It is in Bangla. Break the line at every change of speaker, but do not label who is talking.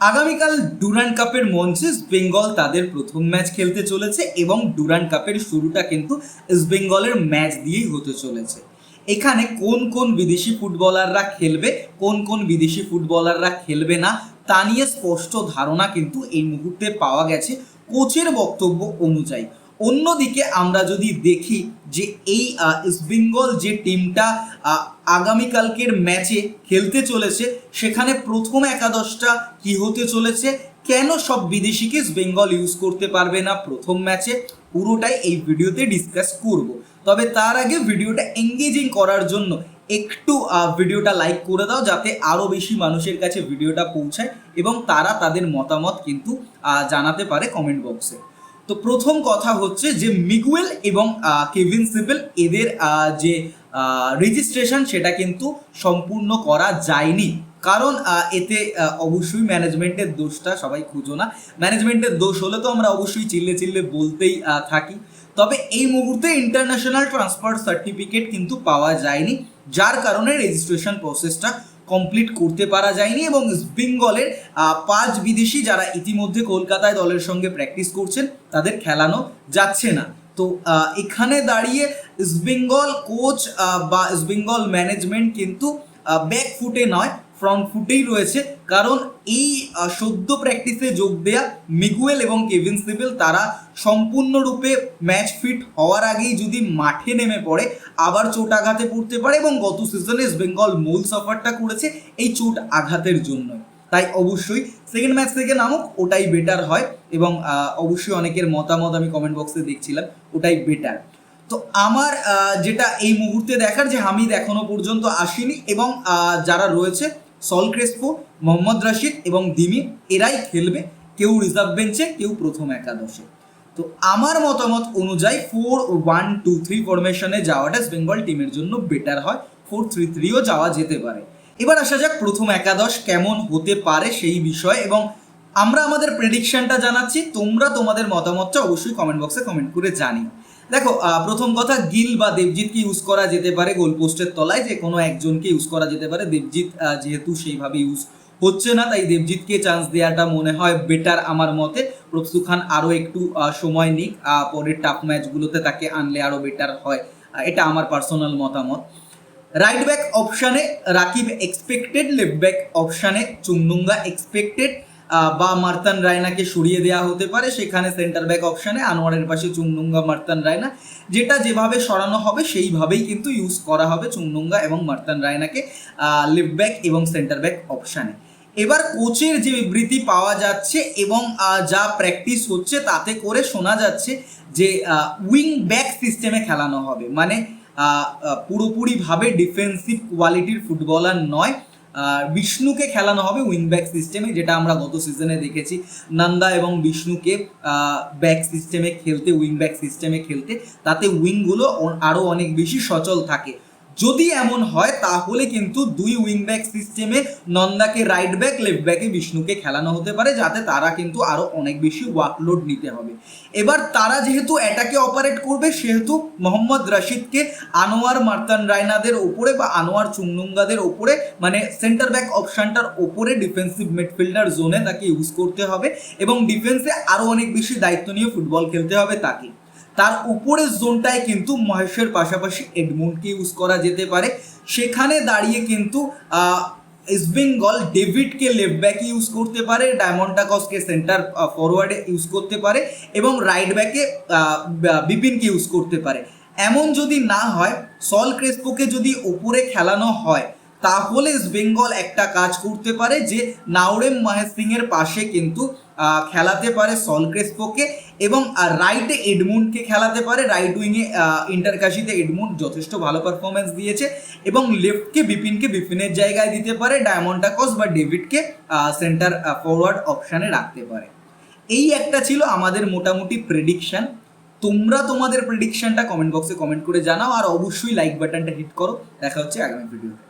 আগামীকাল ডুরান্ড কাপের মঞ্চে বেঙ্গল তাদের প্রথম ম্যাচ খেলতে চলেছে এবং ডুরান্ড কাপের শুরুটা কিন্তু বেঙ্গলের ম্যাচ দিয়েই হতে চলেছে। এখানে কোন কোন বিদেশি ফুটবলাররা খেলবে, কোন কোন বিদেশি ফুটবলাররা খেলবে না, তা নিয়ে স্পষ্ট ধারণা কিন্তু এই মুহূর্তে পাওয়া গেছে। কোচের বক্তব্য অনুযায়ী অন্যদিকে আমরা যদি দেখি যে এই ইস্টবেঙ্গল যে টিমটা আগামীকালকের ম্যাচে খেলতে চলেছে, সেখানে প্রথম একাদশটা কি হতে চলেছে? কেন সব বিদেশিকে বেঙ্গল ইউজ করতে পারবে না প্রথম ম্যাচে পুরোটাই এই ভিডিওতে ডিসকাস করব। তবে তার আগে ভিডিওটা এঙ্গেজিং করার জন্য একটু ভিডিওটা লাইক করে দাও, যাতে আরও বেশি মানুষের কাছে ভিডিওটা পৌঁছায় এবং তারা তাদের মতামত কিন্তু জানাতে পারে কমেন্ট বক্সে তো প্রথম কথা হচ্ছে যে মিগুয়েল এবং কেভিন সিপেল এদের যে রেজিস্ট্রেশন সেটা কিন্তু সম্পূর্ণ করা যায়নি। কারণ এতে অবশ্যই ম্যানেজমেন্টের দোষটা সবাই খুঁজো না। ম্যানেজমেন্টের দোষ হলে তো আমরা অবশ্যই চিল্লে চিল্লে বলতেই থাকি। তবে এই মুহূর্তে ইন্টারন্যাশনাল ট্রান্সফার সার্টিফিকেট কিন্তু পাওয়া যায়নি, যার কারণে রেজিস্ট্রেশন প্রসেসটা কমপ্লিট করতে পারা যায়নি এবং বেঙ্গলের পাঁচ বিদেশি যারা ইতিমধ্যে কলকাতায় দলের সঙ্গে প্র্যাকটিস করছেন, তাদের খেলানো যাচ্ছে না। তো এখানে দাঁড়িয়ে ইস্টবেঙ্গল কোচ বা ইস্টবেঙ্গল ম্যানেজমেন্ট কিন্তু ব্যাক ফুটে নয় ফ্রন্ট ফুটেই রয়েছে। কারণ এই সদ্য প্র্যাকটিসে যোগ দেয়া মিগুয়েল এবং কেভিন সিভিল তারা সম্পূর্ণরূপে ম্যাচ ফিট হওয়ার আগেই যদি মাঠে নেমে পড়ে, আবার চোট আঘাতে পড়তে পারে এবং গত সিজনে বেঙ্গল মূল সফরটা করেছে এই চোট আঘাতের জন্য তাই অবশ্যই সেকেন্ড ম্যাচ থেকে নামুক, ওটাই বেটার হয় এবং অবশ্যই অনেকের মতামত আমি কমেন্ট বক্সে দেখছিলাম, ওটাই বেটার তো আমার যেটা এই মুহূর্তে দেখার যে হামিদ এখনও পর্যন্ত আসেনি এবং যারা রয়েছে সল ক্রেসপো, মোহাম্মদ রাশিদ এবং দিমি, এরাই খেলবে। কেউ রিজার্ভ বেঞ্চে, কেউ প্রথম একাদশে। তো আমার মতামত অনুযায়ী ফোর ওয়ান টু থ্রি ফরমেশনে যাওয়াটা বেঙ্গল টিমের জন্য বেটার হয়। ফোর থ্রি থ্রিও যাওয়া যেতে পারে। এবার আসা যাক প্রথম একাদশ কেমন হতে পারে সেই বিষয়ে এবং আমরা আমাদের প্রেডিকশনটা জানাচ্ছি। তোমরা তোমাদের মতামতটা অবশ্যই কমেন্ট বক্সে কমেন্ট করে জানিও। দেখো প্রথম কথা, গিল বা দেবজিৎকে ইউজ করা যেতে পারে? গোল পোস্টের তলায় যে কোনো একজনকে ইউজ করা যেতে পারে। দেবজিৎ যেহেতু সেইভাবে ইউজ হচ্ছে না, তাই দেবজিৎকে চান্স দেওয়াটা মনে হয় বেটার আমার মতে। প্রফসু খান আরও একটু সময় নিক পরের টাফ ম্যাচগুলোতে তাকে আনলে আরও বেটার হয়। এটা আমার পার্সোনাল মতামত। রাইট ব্যাক অপশানে রাকিব এক্সপেক্টেড লেফট ব্যাক অপশানে চুংনুঙ্গা এক্সপেক্টেড বা মার্তান রায়নাকে সরিয়ে দেওয়া হতে পারে, সেখানে সেন্টার ব্যাক অপশানে আনোয়ারের পাশে চুংনুঙ্গা মার্তান রায়না। যেটা যেভাবে সরানো হবে, সেইভাবেই কিন্তু ইউজ করা হবে চুংনুঙ্গা এবং মার্তান রায়নাকে লেফট ব্যাক এবং সেন্টার ব্যাক অপশানে এবার কোচের যে বিবৃতি পাওয়া যাচ্ছে এবং যা প্র্যাকটিস হচ্ছে, তাতে করে শোনা যাচ্ছে যে উইং ব্যাক সিস্টেমে খেলানো হবে। মানে পুরোপুরিভাবে ডিফেন্সিভ কোয়ালিটির ফুটবলার নয়। বিষ্ণুকে খেলানো হবে উইং ব্যাক সিস্টেমে, যেটা আমরা গত সিজনে দেখেছি। নন্দা এবং বিষ্ণুকে ব্যাক সিস্টেমে খেলতে উইং ব্যাক সিস্টেমে খেলতে, তাতে উইংগুলো আরও অনেক বেশি সচল থাকে। যদি এমন হয়, তাহলে কিন্তু দুই উইং ব্যাক সিস্টেমে নন্দাকে রাইট ব্যাক লেফট ব্যাকে বিষ্ণুকে খেলানো হতে পারে, যাতে তারা কিন্তু আরও অনেক বেশি ওয়ার্কলোড নিতে হবে। এবার তারা যেহেতু এটাকে অপারেট করবে, সেহেতু মোহাম্মদ রাশিদকে আনোয়ার, মার্তান রায়নাদের ওপরে বা আনোয়ার চুংনুঙ্গাদের ওপরে মানে সেন্টার ব্যাক অপশনটার ওপরে ডিফেন্সিভ মিডফিল্ডার জোনে তাকে ইউজ করতে হবে এবং ডিফেন্সে আরও অনেক বেশি দায়িত্ব নিয়ে ফুটবল খেলতে হবে তাকে। তার উপরের জোনটায় কিন্তু মহেশের পাশাপাশি এডমুন্ডকে ইউজ করা যেতে পারে। সেখানে দাঁড়িয়ে কিন্তু ইস্টবেঙ্গল ডেভিডকে লেফট ব্যাকে ইউজ করতে পারে ডায়মন্ডাকসকে সেন্টার ফরওয়ার্ডে ইউজ করতে পারে এবং রাইট ব্যাকে বিপিনকে ইউজ করতে পারে। এমন যদি না হয় সল ক্রেসপোকে যদি ওপরে খেলানো হয় তাহলে বেঙ্গল একটা কাজ করতে পারে যে নাওরেম মহেশ সিং এর পাশে কিন্তু খেলাতে পারে সল ক্রেসপোকে এবং রাইটে এডমুন্ডকে খেলাতে পারে। রাইট উইংয়ে ইন্টারকাশিতে এডমুন্ড যথেষ্ট ভালো পারফরমেন্স দিয়েছে এবং লেফটকে বিপিনকে বিপিনের জায়গায় দিতে পারে। ডায়মন্ডাকস বা ডেভিডকে সেন্টার ফরওয়ার্ড অপশানে রাখতে পারে। এই একটা ছিল আমাদের মোটামুটি প্রেডিকশন তোমরা তোমাদের প্রেডিকশনটা কমেন্ট বক্সে কমেন্ট করে জানাও আর অবশ্যই লাইক বাটনটা হিট করো। দেখা হচ্ছে আগামী ভিডিওতে